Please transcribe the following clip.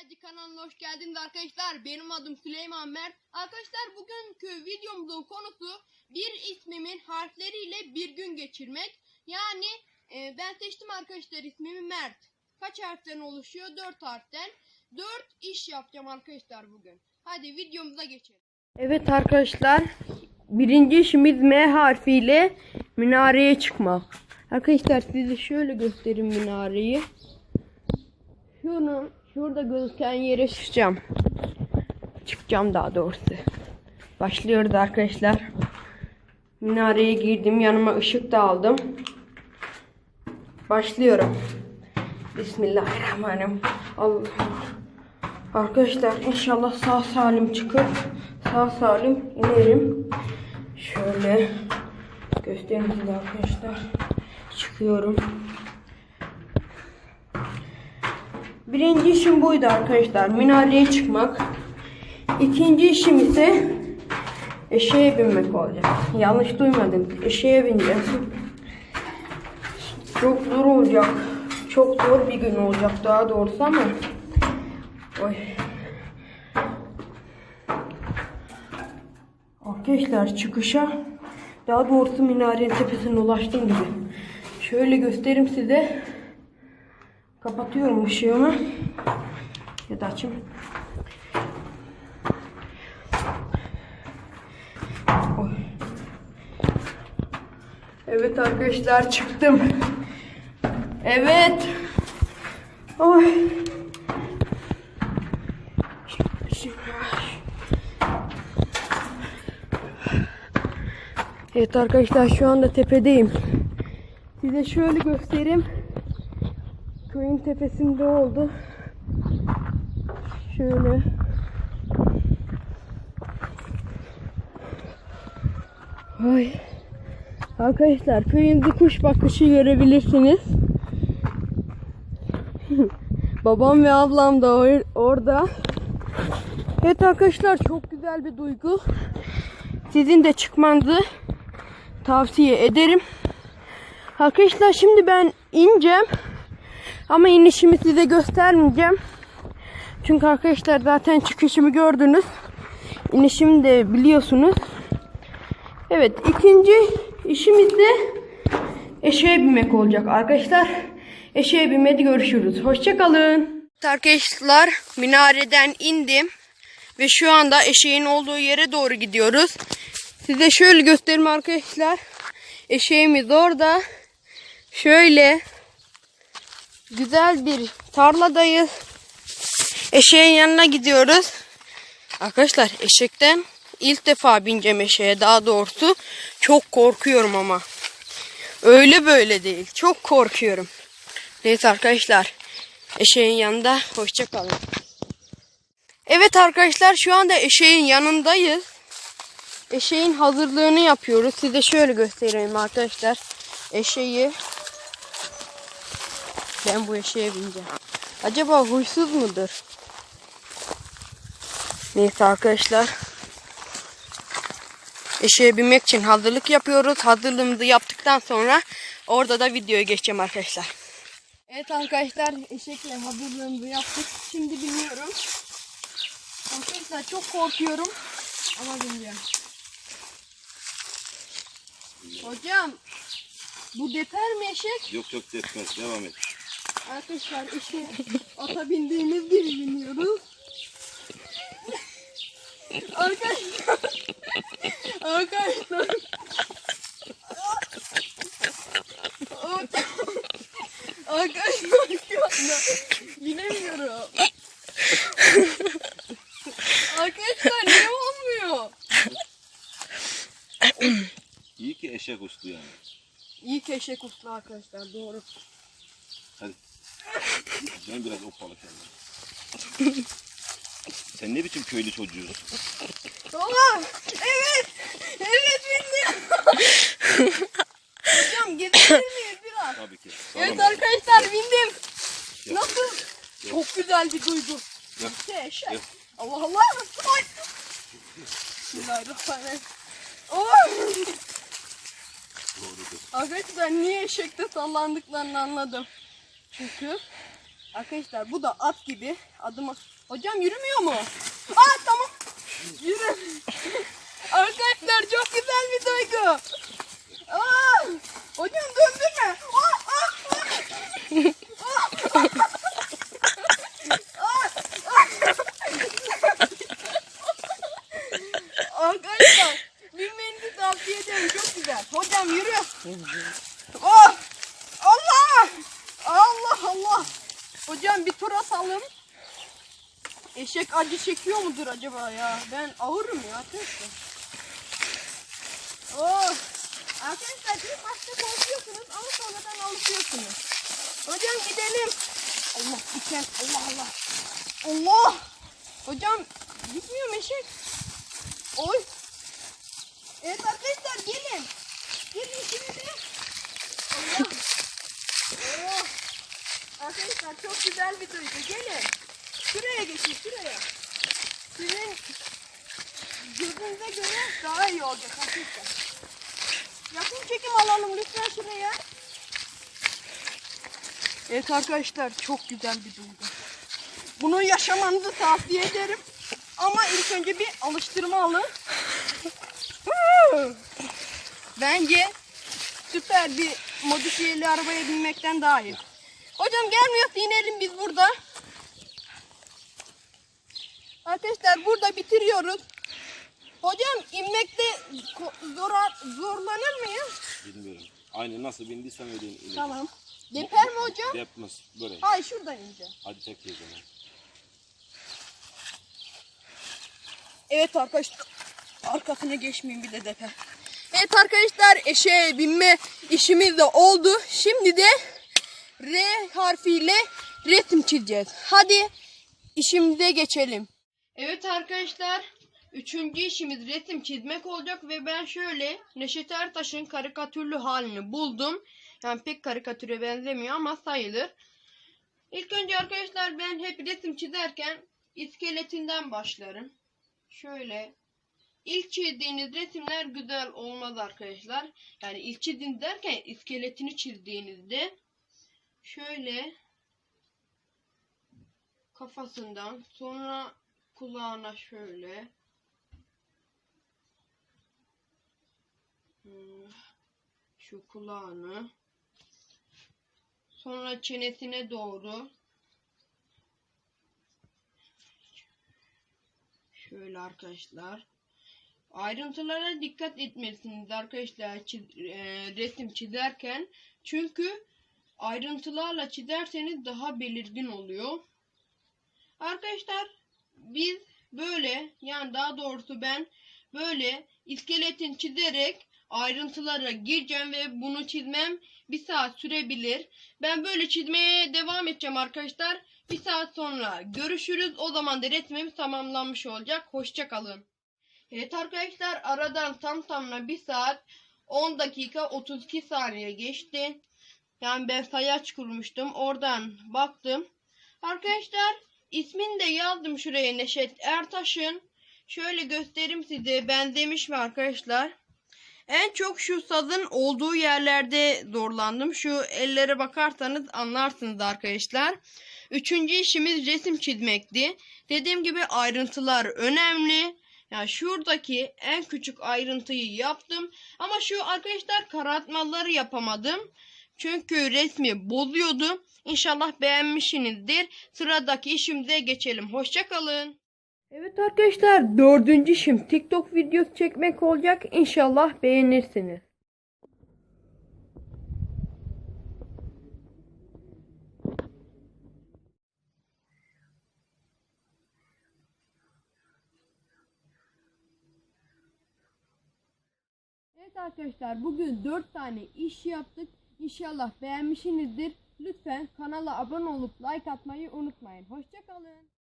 Haydi kanalına hoş geldiniz arkadaşlar. Benim adım Süleyman Mert. Arkadaşlar bugünkü videomuzun konusu bir ismimin harfleriyle bir gün geçirmek. Yani e, ben seçtim arkadaşlar ismimi Mert. Kaç harften oluşuyor? 4 harften. 4 iş yapacağım arkadaşlar bugün. Hadi videomuza geçelim. Evet arkadaşlar. Birinci işimiz M harfiyle minareye çıkmak. Arkadaşlar size şöyle göstereyim minareyi. Şunu şurada gözüken yere çıkacağım. Çıkacağım daha doğrusu. Başlıyoruz arkadaşlar. Minareye girdim. Yanıma ışık da aldım. Başlıyorum. Bismillahirrahmanirrahim. Allah. Arkadaşlar inşallah sağ salim çıkıp sağ salim inerim. Şöyle göstereyim size arkadaşlar. Çıkıyorum. Birinci işim buydu arkadaşlar. Minareye çıkmak. İkinci işim ise eşeğe binmek olacak. Yanlış duymadım. Eşeğe bineceğim. Çok zor olacak. Çok zor bir gün olacak daha doğrusu ama. Oy. Arkadaşlar çıkışa daha doğrusu minarenin tepesine ulaştım gibi. Şöyle göstereyim size. Kapatıyorum ışığımı. Ya da açayım. Evet arkadaşlar çıktım. Evet. Oy. Evet arkadaşlar şu anda tepedeyim. Size şöyle göstereyim. Köyün tepesinde oldu. Şöyle. Ay. Arkadaşlar köyün bir kuş bakışı görebilirsiniz. Babam ve ablam da or- orada. Evet arkadaşlar çok güzel bir duygu. Sizin de çıkmanızı tavsiye ederim. Arkadaşlar şimdi ben ineceğim. Ama inişimi size göstermeyeceğim. Çünkü arkadaşlar zaten çıkışımı gördünüz. İnişimi de biliyorsunuz. Evet ikinci işimiz de eşeğe binmek olacak arkadaşlar. Eşeğe binmede görüşürüz. Hoşçakalın. Arkadaşlar minareden indim. Ve şu anda eşeğin olduğu yere doğru gidiyoruz. Size şöyle göstereyim arkadaşlar. Eşeğimiz orada. Şöyle güzel bir tarladayız. Eşeğin yanına gidiyoruz. Arkadaşlar eşekten ilk defa bineceğim eşeğe daha doğrusu. Çok korkuyorum ama. Öyle böyle değil. Çok korkuyorum. Neyse arkadaşlar. Eşeğin yanında hoşça kalın. Evet arkadaşlar şu anda eşeğin yanındayız. Eşeğin hazırlığını yapıyoruz. Size şöyle göstereyim arkadaşlar. Eşeği ben bu eşeğe bineceğim. Acaba huysuz mudur? Neyse arkadaşlar. Eşeğe binmek için hazırlık yapıyoruz. Hazırlığımızı yaptıktan sonra orada da videoya geçeceğim arkadaşlar. Evet arkadaşlar eşekle hazırlığımızı yaptık. Şimdi biniyorum. Arkadaşlar çok korkuyorum. Ama bineceğim. Hocam bu deper mi eşek? Yok yok detmez. Devam et. Arkadaşlar işte ata bindiğimiz gibi biniyoruz. Arkadaşlar. Arkadaşlar. Arkadaşlar şu anda binemiyorum. Arkadaşlar niye olmuyor? İyi ki eşek ustu yani. İyi ki eşek uslu arkadaşlar doğru. Hadi. Ben biraz opalı kendim. Sen ne biçim köylü çocuğusun? Dolar. Evet. Evet bindim. Hocam gezebilir miyiz biraz? Tabii ki. Evet Tamam. arkadaşlar bindim. Yap. Nasıl? Çok güzel bir duygu. Yap. Eşek. Yap. Allah Allah. Ay. Bismillahirrahmanirrahim. Oh. Doğrudur. Arkadaşlar niye eşekte sallandıklarını anladım. Çünkü Arkadaşlar bu da at gibi adıma. Hocam yürümüyor mu? Aa tamam. Yürü. Arkadaşlar çok güzel bir duygu. Aa, hocam döndürme. Aa. Arkadaşlar bilmenizi tavsiye ederim. Çok güzel. Hocam yürü. Oh! Allah! Allah Allah! Hocam atalım. Eşek acı çekiyor mudur acaba ya? Ben ağırım ya arkadaşlar. Oh! Arkadaşlar ilk başta korkuyorsunuz ama sonradan alışıyorsunuz. Hocam gidelim. Allah diken. Allah Allah. Allah! Hocam gitmiyor eşek? Oy! Evet arkadaşlar gelin. Gelin şimdi. Allah. Arkadaşlar çok güzel bir duygu. Gelin. Şuraya geçin şuraya. Sizin gözünüze göre daha iyi olacak arkadaşlar. Yakın çekim alalım lütfen şuraya. Evet arkadaşlar çok güzel bir duygu. Bunu yaşamanızı tavsiye ederim. Ama ilk önce bir alıştırma alın. Bence süper bir modifiyeli arabaya binmekten daha iyi. Hocam gelmiyorsa inelim biz burada. Arkadaşlar burada bitiriyoruz. Hocam inmekte ko- zor, zorlanır mıyız? Bilmiyorum. Aynı nasıl bindiysem öyle ineceğim. Tamam. Deper mi hocam? Yapmaz. Böyle. Hayır şuradan ineceğim. Hadi o zaman. Evet arkadaşlar. Arkasına geçmeyeyim bir de depe. Evet arkadaşlar eşeğe binme işimiz de oldu. Şimdi de R harfiyle resim çizeceğiz. Hadi işimize geçelim. Evet arkadaşlar. Üçüncü işimiz resim çizmek olacak ve ben şöyle Neşet Ertaş'ın karikatürlü halini buldum. Yani pek karikatüre benzemiyor ama sayılır. İlk önce arkadaşlar ben hep resim çizerken iskeletinden başlarım. Şöyle ilk çizdiğiniz resimler güzel olmaz arkadaşlar. Yani ilk çizdiğiniz derken iskeletini çizdiğinizde şöyle kafasından sonra kulağına şöyle Hmm, şu kulağını sonra çenesine doğru Şöyle arkadaşlar. Ayrıntılara dikkat etmelisiniz arkadaşlar e, resim çizerken. Çünkü ayrıntılarla çizerseniz daha belirgin oluyor. Arkadaşlar biz böyle yani daha doğrusu ben böyle iskeletin çizerek ayrıntılara gireceğim ve bunu çizmem bir saat sürebilir. Ben böyle çizmeye devam edeceğim arkadaşlar. Bir saat sonra görüşürüz. O zaman da resmimiz tamamlanmış olacak. Hoşça kalın. Evet arkadaşlar aradan tam tamına 1 saat 10 dakika 32 saniye geçti. Yani ben sayaç kurmuştum. Oradan baktım. Arkadaşlar ismini de yazdım şuraya Neşet Ertaş'ın. Şöyle göstereyim size benzemiş mi arkadaşlar? En çok şu sazın olduğu yerlerde zorlandım. Şu ellere bakarsanız anlarsınız arkadaşlar. Üçüncü işimiz resim çizmekti. Dediğim gibi ayrıntılar önemli. Yani şuradaki en küçük ayrıntıyı yaptım. Ama şu arkadaşlar karartmaları yapamadım. Çünkü resmi bozuyordu. İnşallah beğenmişsinizdir. Sıradaki işimize geçelim. Hoşçakalın. Evet arkadaşlar dördüncü işim TikTok videosu çekmek olacak. İnşallah beğenirsiniz. Evet arkadaşlar bugün 4 tane iş yaptık. İnşallah beğenmişsinizdir. Lütfen kanala abone olup like atmayı unutmayın. Hoşçakalın.